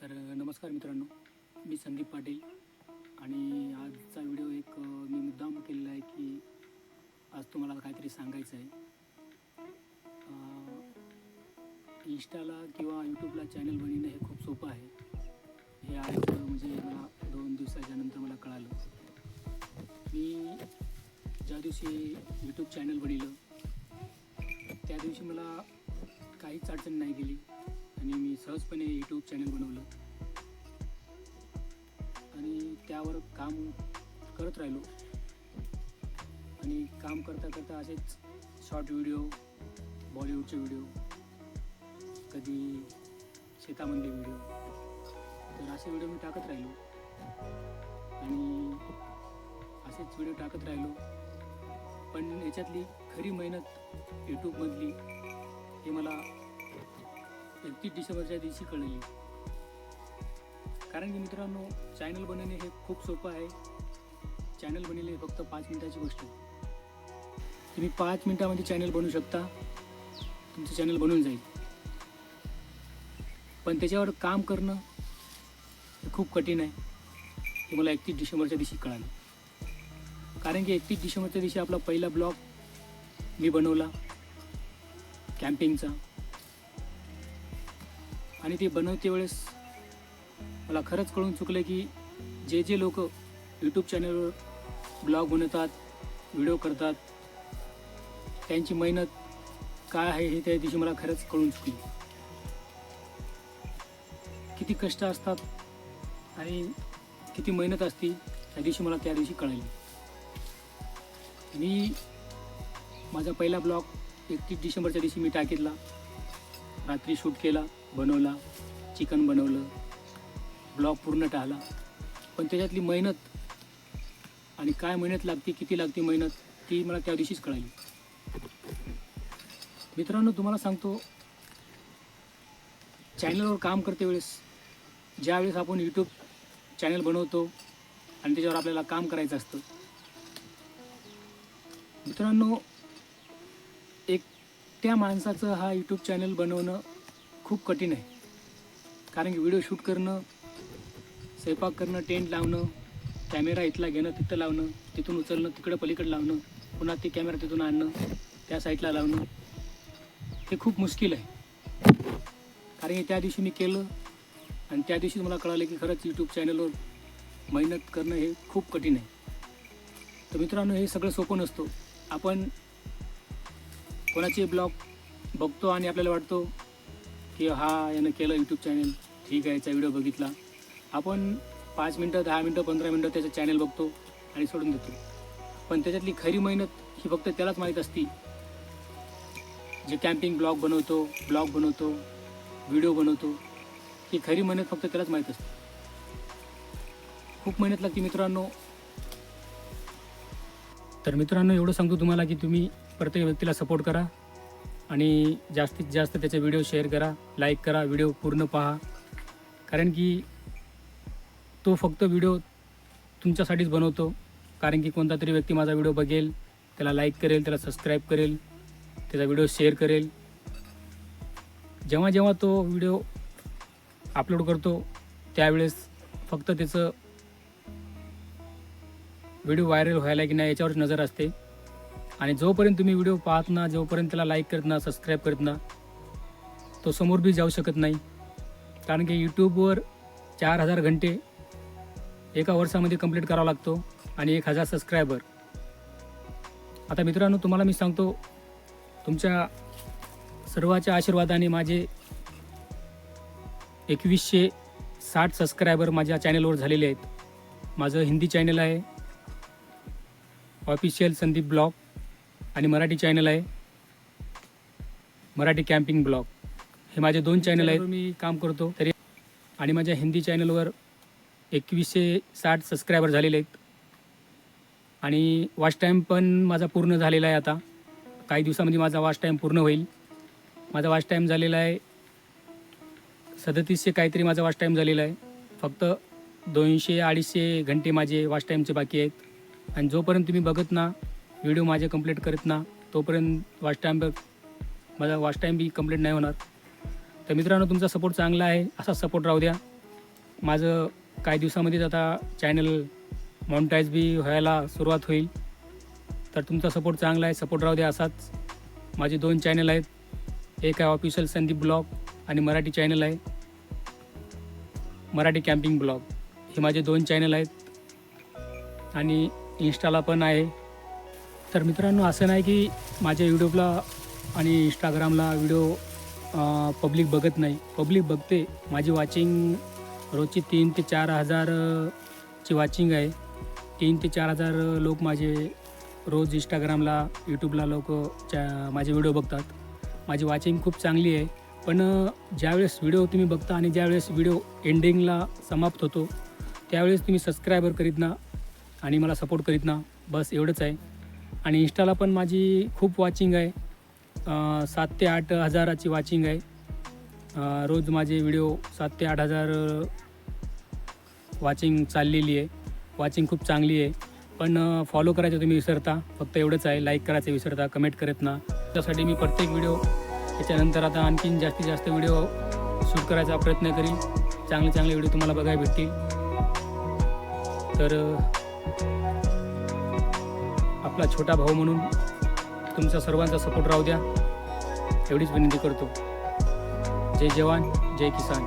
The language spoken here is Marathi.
तर नमस्कार मित्रांनो मी संदीप पाटील आणि आजचा व्हिडिओ एक मी मुद्दाम केलेला आहे की आज तुम्हाला काहीतरी सांगायचं आहे. इंस्टाला किंवा यूट्यूबला चॅनल बनवणं हे खूप सोपं आहे. हे आज म्हणजे मला दोन दिवसाच्या नंतर मला कळालं. मी ज्या दिवशी यूट्यूब चॅनल बनवलं त्या दिवशी मला काहीच अडचण नाही गेली. आणि मी सहजपणे यूट्यूब चॅनल बनवलं. आणि त्यावर काम करत राहिलो. आणि काम करता करता असेच शॉर्ट व्हिडिओ बॉलिवूडचे व्हिडिओ कधी शेतामधले व्हिडिओ तर असे व्हिडिओ मी टाकत राहिलो. आणि असेच व्हिडिओ टाकत राहिलो. पण याच्यातली खरी मेहनत यूट्यूबमधली हे मला एकतीस डिसेंबरच्या दिवशी कळली. कारण की मित्रांनो चॅनल बनवणे हे खूप सोपं आहे. चॅनल बनवणे फक्त पाच मिनिटाची गोष्ट. तुम्ही पाच मिनिटामध्ये चॅनल बनवू शकता. तुमचं चॅनल बनून जाईल. पण त्याच्यावर काम करणं हे खूप कठीण आहे. हे मला एकतीस डिसेंबरच्या दिवशी कळालं. कारण की एकतीस डिसेंबरच्या दिवशी आपला पहिला ब्लॉग मी बनवला. कॅम्पिंगचा. आणि ते बनवते वेळेस मला खरंच कळून चुकलं की जे जे लोक यूट्यूब चॅनलवर ब्लॉग बनवतात व्हिडिओ करतात त्यांची मेहनत काय आहे हे त्या दिवशी मला खरंच कळून चुकली किती कष्ट असतात आणि किती मेहनत असते त्या दिवशी मला त्या दिवशी कळाली. मी माझा पहिला ब्लॉग एकतीस डिसेंबरच्या दिवशी मी टाकीतला. रात्री शूट केला. बनवला चिकन बनवलं ब्लॉग पूर्ण टाळला पण त्याच्यातली मेहनत आणि काय मेहनत लागते किती लागते मेहनत ती मला त्या दिवशीच कळाली. मित्रांनो तुम्हाला सांगतो चॅनलवर काम करते वेळेस ज्यावेळेस आपण यूट्यूब चॅनल बनवतो आणि त्याच्यावर आपल्याला काम करायचं असतं मित्रांनो एक त्या माणसाचं हा यूट्यूब चॅनल बनवणं खूप कठीण आहे. कारण की व्हिडिओ शूट करणं स्वयंपाक करणं टेंट लावणं कॅमेरा इथला घेणं तिथं लावणं तिथून उचलणं तिकडं पलीकडे लावणं पुन्हा ते कॅमेरा तिथून आणणं त्या साईडला लावणं हे खूप मुश्किल आहे. कारण की त्या दिवशी मी केलं आणि त्या दिवशी मला कळालं की खरंच यूट्यूब चॅनलवर मेहनत करणं हे खूप कठीण आहे. तर मित्रांनो हे सगळं सोपं नसतो. आपण कोणाचे ब्लॉग बघतो आणि आपल्याला वाटतो की हा यानं केलं यूट्यूब चॅनल ठीक आहे याचा व्हिडिओ बघितला. आपण पाच मिनटं दहा मिनटं पंधरा मिनटं त्याचं चॅनल बघतो आणि सोडून देतो. पण त्याच्यातली खरी मेहनत ही फक्त त्यालाच माहीत असती. जे कॅम्पिंग ब्लॉग बनवतो ब्लॉग बनवतो व्हिडिओ बनवतो ही खरी मेहनत फक्त त्यालाच माहीत असते. खूप मेहनत लागते मित्रांनो. तर मित्रांनो एवढं सांगतो तुम्हाला की तुम्ही प्रत्येक व्यक्तीला सपोर्ट करा. आणि जास्तीत जास्त त्याचे व्हिडिओ शेअर करा लाईक करा व्हिडिओ पूर्ण पहा. कारण की तो फक्त व्हिडिओ तुमच्यासाठीच बनवतो. कारण की कोणता तरी व्यक्ती माझा व्हिडिओ बघेल त्याला लाईक करेल त्याला सबस्क्राईब करेल त्याचा व्हिडिओ शेअर करेल. जेव्हा जेव्हा तो व्हिडिओ अपलोड करतो त्यावेळेस फक्त त्याचं व्हिडिओ व्हायरल व्हायला की नाही याच्यावरच नजर असते. आणि जोपर्यंत तुम्ही व्हिडिओ पाहत ना जोपर्यंत त्याला लाईक करत ना सबस्क्राईब करत ना तो समोर बी जाऊ शकत नाही. कारण की यूट्यूबवर चार हजार घंटे एका वर्षामध्ये कंप्लीट करावा लागतो आणि एक हजार सबस्क्रायबर आता मित्रांनो तुम्हाला मी सांगतो तुमच्या सर्वाच्या आशीर्वादाने माझे एकवीसशे साठ सबस्क्रायबर माझ्या चॅनलवर झालेले आहेत. माझं हिंदी चॅनल आहे. Official Sandeep blog. आणि मराठी चॅनल आहे. मराठी कॅम्पिंग ब्लॉग हे माझे दोन चॅनल आहेत. मी काम करतो. तरी आणि माझ्या हिंदी चॅनलवर एकवीसशे साठ सबस्क्रायबर झालेले आहेत. आणि वॉच टाईम पण माझा पूर्ण झालेला आहे आता. काही दिवसामध्ये माझा वॉच टाईम पूर्ण होईल. माझा वॉच टाईम झालेला आहे. सदतीसशे काहीतरी माझा वॉच टाईम झालेला आहे. फक्त दोनशे अडीचशे घंटे माझे वॉच टाईमचे बाकी आहेत. आणि जोपर्यंत तुम्ही बघत ना व्हिडिओ माझे कंप्लीट करत ना तोपर्यंत वॉच टाईम माझा वॉच टाईम बी कंप्लीट नाही होणार. तर मित्रांनो तुमचा सपोर्ट चांगला आहे असा सपोर्ट राहू द्या. माझं काही दिवसामध्येच आता चॅनल मॉनिटाईज बी व्हायला सुरुवात होईल. तर तुमचा सपोर्ट चांगला आहे सपोर्ट राहू द्या असाच. माझे दोन चॅनल आहेत. एक आहे ऑफिशियल संदीप ब्लॉग आणि मराठी चॅनल आहे. मराठी कॅम्पिंग ब्लॉग हे माझे दोन चॅनल आहेत. आणि इन्स्टाला पण आहे. तर मित्रांनो असं नाही की माझ्या यूट्यूबला आणि इंस्टाग्रामला व्हिडिओ पब्लिक बघत नाही. पब्लिक बघते. माझी वॉचिंग रोजची तीन ते चार हजार ची वॉचिंग आहे. तीन ते चार हजार लोक माझे रोज इंस्टाग्रामला यूट्यूबला लोक च्या माझे व्हिडिओ बघतात. माझी वॉचिंग खूप चांगली आहे. पण ज्यावेळेस व्हिडिओ तुम्ही बघता आणि ज्यावेळेस व्हिडिओ एंडिंगला समाप्त होतो त्यावेळेस तुम्ही सबस्क्रायबर करीत ना आणि मला सपोर्ट करीत ना बस एवढंच आहे. आणि इंस्टाला पण माझी खूप वॉचिंग आहे. सात ते आठ हजाराची वॉचिंग आहे. रोज माझे व्हिडिओ सात ते आठ हजार वॉचिंग चाललेली आहे. वॉचिंग खूप चांगली आहे. पण फॉलो करायचं तुम्ही विसरता. फक्त एवढंच आहे. लाईक करायचं विसरता. कमेंट करत ना. त्यासाठी मी प्रत्येक व्हिडिओ त्याच्यानंतर आता आणखीन जास्तीत जास्त व्हिडिओ शूट करायचा प्रयत्न करीन. चांगले चांगले व्हिडिओ तुम्हाला बघायला भेटतील. तर आपला छोटा भाऊ म्हणून तुमचा सर्वांचा सपोर्ट राहू द्या. एवढीच विनंती करतो. जय जवान जय किसान.